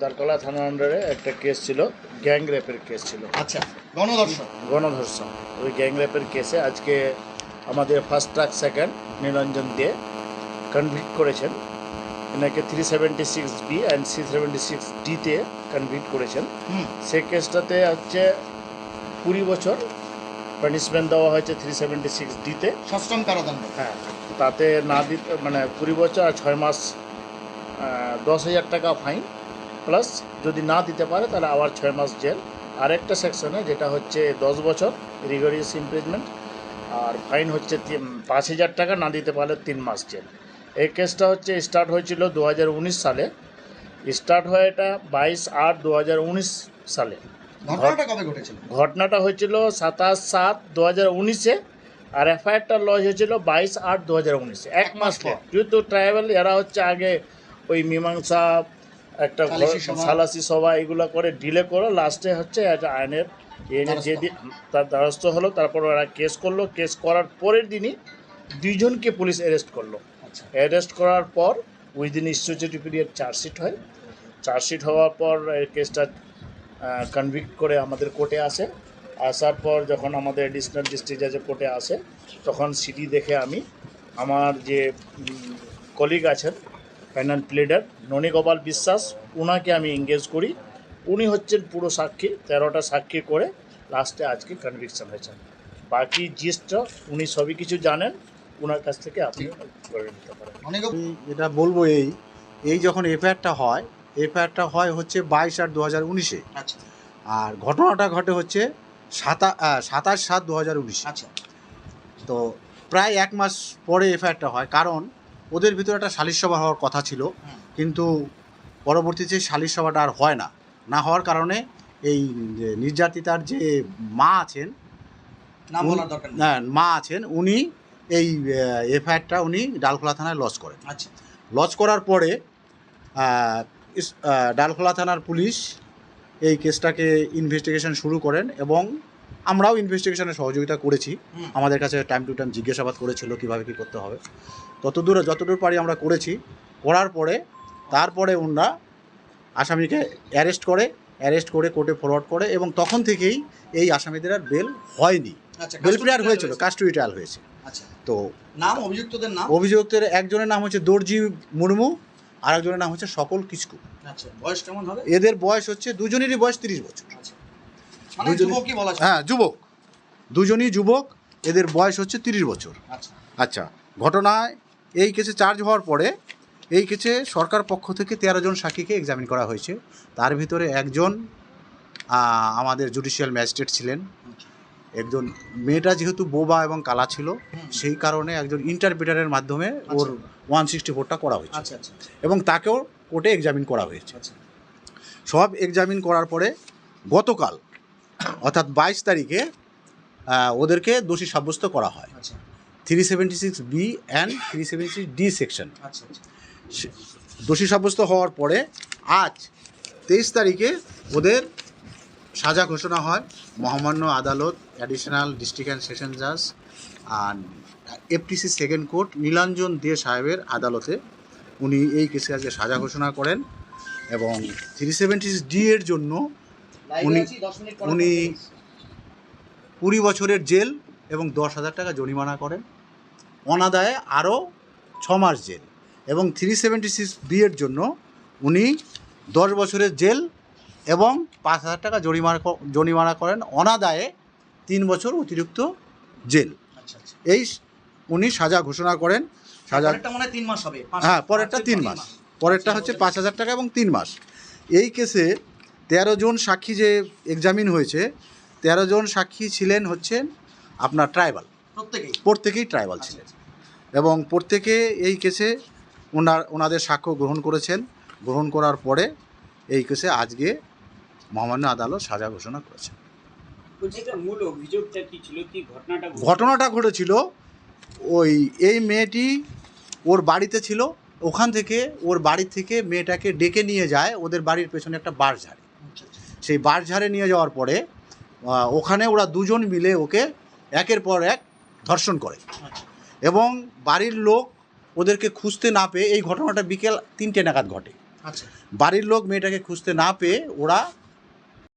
দারকলা থানার আন্ডারে একটা কেস ছিল গ্যাং রেপের কেস ছিল। আচ্ছা গণধর্ষণ। গণধর্ষণ ওই গ্যাং রেপের কেসে আজকে আমাদের ফার্স্ট ট্রাক সেকেন্ড নিরঞ্জন দিয়ে কনভিক্ট করেছেন। এনাকে three seventy six B and C seventy six ডিতে কনভিক্ট করেছেন। সেই কেসটাতে হচ্ছে কুড়ি বছর পানিশমেন্ট দেওয়া হয়েছে থ্রি সেভেন্টি সিক্স ডিতে সশ্রম কারাদণ্ড। হ্যাঁ তাতে না দিতে মানে কুড়ি বছর আর ছয় মাস দশ হাজার টাকা ফাইন প্লাস যদি না দিতে পারে তাহলে আবার ছয় মাস জেল। আরেকটা সেকশনে যেটা হচ্ছে দশ বছর রিগরিয়াস ইমপ্রিজমেন্ট আর ফাইন হচ্ছে পাঁচ হাজার টাকা না দিতে পারলে তিন মাস জেল। এই কেসটা হচ্ছে স্টার্ট হয়েছিল দু হাজার উনিশ সালে। স্টার্ট হয় এটা বাইশ আট দু হাজার উনিশ সালে। ঘটনাটা কবে ঘটেছিল? ঘটনাটা হয়েছিল সাতাশ সাত দু হাজার উনিশে আর এফআইআরটা লজ হয়েছিল বাইশ আট দু হাজার উনিশে। এক মাস পর। যেহেতু ট্রাইবেল এরা হচ্ছে আগে ওই মীমাংসা একটা সালিসি সভা এগুলো করে ডিলে করো লাস্টে হচ্ছে একটা আইনের আইনের যে দিন তার দ্বারস্থ হলো তারপর ওরা কেস করল কেস করার পরের দিনই দুইজনকে পুলিশ অ্যারেস্ট করল। আচ্ছা। অ্যারেস্ট করার পর উইদিন স্ট্যাচুরি পিরিয়ড চার্জশিট হয়। চার্জশিট হওয়ার পর এই কেসটা কনভিক্ট করে আমাদের কোর্টে আসে। আসার পর যখন আমাদের এডিশনাল ডিস্ট্রিক্ট জাজের কোর্টে আসে তখন সিডি দেখে আমি আমার যে কলিগ আছেন ফাইনাল প্লেডার ননীগোপাল বিশ্বাস ওনাকে আমি এঙ্গেজ করি। উনি হচ্ছেন পুরো সাক্ষী তেরোটা সাক্ষী করে লাস্টে আজকে কনভিকশন হয়েছে বাকি জিস্টটা উনি সবই কিছু জানেন ওনার কাছ থেকে আপনি করে নিতে পারেন। অনেক যেটা বলব এই এই যখন এফআইআরটা হয় এফআইআরটা হয় হচ্ছে বাইশ আট দু হাজার উনিশে। আচ্ছা। আর ঘটনাটা ঘটে হচ্ছে সাতা সাতাশ সাত দু হাজার উনিশে। আচ্ছা। তো প্রায় এক মাস পরে এফআইআরটা হয় কারণ ওদের ভিতরে একটা সালিশ সভা হওয়ার কথা ছিল। কিন্তু পরবর্তীতে সালিশ সভাটা আর হয় না। না হওয়ার কারণে এই যে নির্যাতিতার যে মা আছেন হ্যাঁ, মা আছেন উনি এই এফআইআরটা উনি ডালখোলা থানায় লস করেন। আচ্ছা। লঞ্চ করার পরে ডালখোলা থানার পুলিশ এই কেসটাকে ইনভেস্টিগেশন শুরু করেন এবং আমরাও ইনভেস্টিগেশনে সহযোগিতা করেছি। আমাদের কাছে টাইম টু টাইম জিজ্ঞাসাবাদ করেছিল কীভাবে কী করতে হবে। ততদূর যতদূর পারি আমরা করেছি। করার পরে তারপরে ওনারা আসামিকে অ্যারেস্ট করে অ্যারেস্ট করে কোর্টে ফরওয়ার্ড করে এবং তখন থেকেই এই আসামিদের আর বেল হয়নি। আচ্ছা বেল custody প্লেয়ার হয়েছিল হয়েছে। কাস্টডি ট্রায়াল হয়েছে। আচ্ছা। তো নাম অভিযুক্তদের নাম? অভিযুক্তের একজনের নাম হচ্ছে দর্জি মুর্মু আর একজনের নাম হচ্ছে সকল কিস্কু আচ্ছা বয়স কেমন হবে? এদের বয়স হচ্ছে দুজনেরই বয়স তিরিশ বছর। হ্যাঁ যুবক। দুজনই যুবক এদের বয়স হচ্ছে তিরিশ বছর। আচ্ছা। আচ্ছা ঘটনায় এই কেসে চার্জ হওয়ার পরে এই কেসে সরকার পক্ষ থেকে তেরো জন সাক্ষীকে এক্সামিন করা হয়েছে। তার ভিতরে একজন আমাদের জুডিশিয়াল ম্যাজিস্ট্রেট ছিলেন। একজন মেয়েটা যেহেতু বোবা এবং কালা ছিল সেই কারণে একজন ইন্টারপ্রিটারের মাধ্যমে ওর ওয়ান সিক্সটি ফোরটা করা হয়েছে। আচ্ছা আচ্ছা এবং তাকেও কোর্টে এক্সামিন করা হয়েছে। আচ্ছা। সব এক্সামিন করার পরে গতকাল অর্থাৎ বাইশ তারিখে ওদেরকে দোষী সাব্যস্ত করা হয়। Three seventy six B and three seventy six D section দোষী সাব্যস্ত হওয়ার পরে আজ তেইশ তারিখে ওদের সাজা ঘোষণা হয়। মহামান্য আদালত অ্যাডিশনাল ডিস্ট্রিক্ট অ্যান্ড সেশন জাজ আর FTC second court Nilanjan Dey সাহেবের আদালতে উনি এই কেসে আজকে সাজা ঘোষণা করেন এবং থ্রি সেভেন্টি সিক্স ডি এর জন্য উনি- উনি কুড়ি বছরের জেল এবং দশ হাজার টাকা জরিমানা করেন। অনাদায়ে আরও ছ মাস জেল এবং থ্রি সেভেন্টি সিক্স বিয়ের জন্য উনি দশ বছরের জেল এবং পাঁচ হাজার টাকা জরিমানা জরিমানা করেন। অনাদায়ে তিন বছর অতিরিক্ত জেল। আচ্ছা আচ্ছা। এই উনি সাজা ঘোষণা করেন। সাজা তিন মাস হবে। হ্যাঁ পরেরটা তিন মাস। পরেরটা হচ্ছে পাঁচ হাজার টাকা এবং তিন মাস। এই কেসে তেরো জন সাক্ষী যে এক্সামিন হয়েছে তেরো জন সাক্ষী ছিলেন হচ্ছেন আপনার ট্রাইবাল প্রত্যেকেই প্রত্যেকেই ট্রাইবাল আচ্ছা, ছিলেন। এবং প্রত্যেকে এই কেসে ওনার ওনাদের সাক্ষ্য গ্রহণ করেছেন গ্রহণ করার পরে এই কেসে আজকে মহামান্য আদালত সাজা ঘোষণা করেছেন ঘটনাটা ঘটেছিল? ওই এই মেয়েটি ওর বাড়িতে ছিল ওখান থেকে ওর বাড়ি থেকে মেয়েটাকে ডেকে নিয়ে যায় ওদের বাড়ির পেছনে একটা বার ঝাড়ে। সেই বারঝারে নিয়ে যাওয়ার পরে ওখানে ওরা দুজন মিলে ওকে একের পর এক ধর্ষণ করে। এবং বাড়ির লোক ওদেরকে খুঁজতে না পেয়ে এই ঘটনাটা বিকেল তিনটে নাগাদ ঘটে আচ্ছা বাড়ির লোক মেয়েটাকে খুঁজতে না পেয়ে ওরা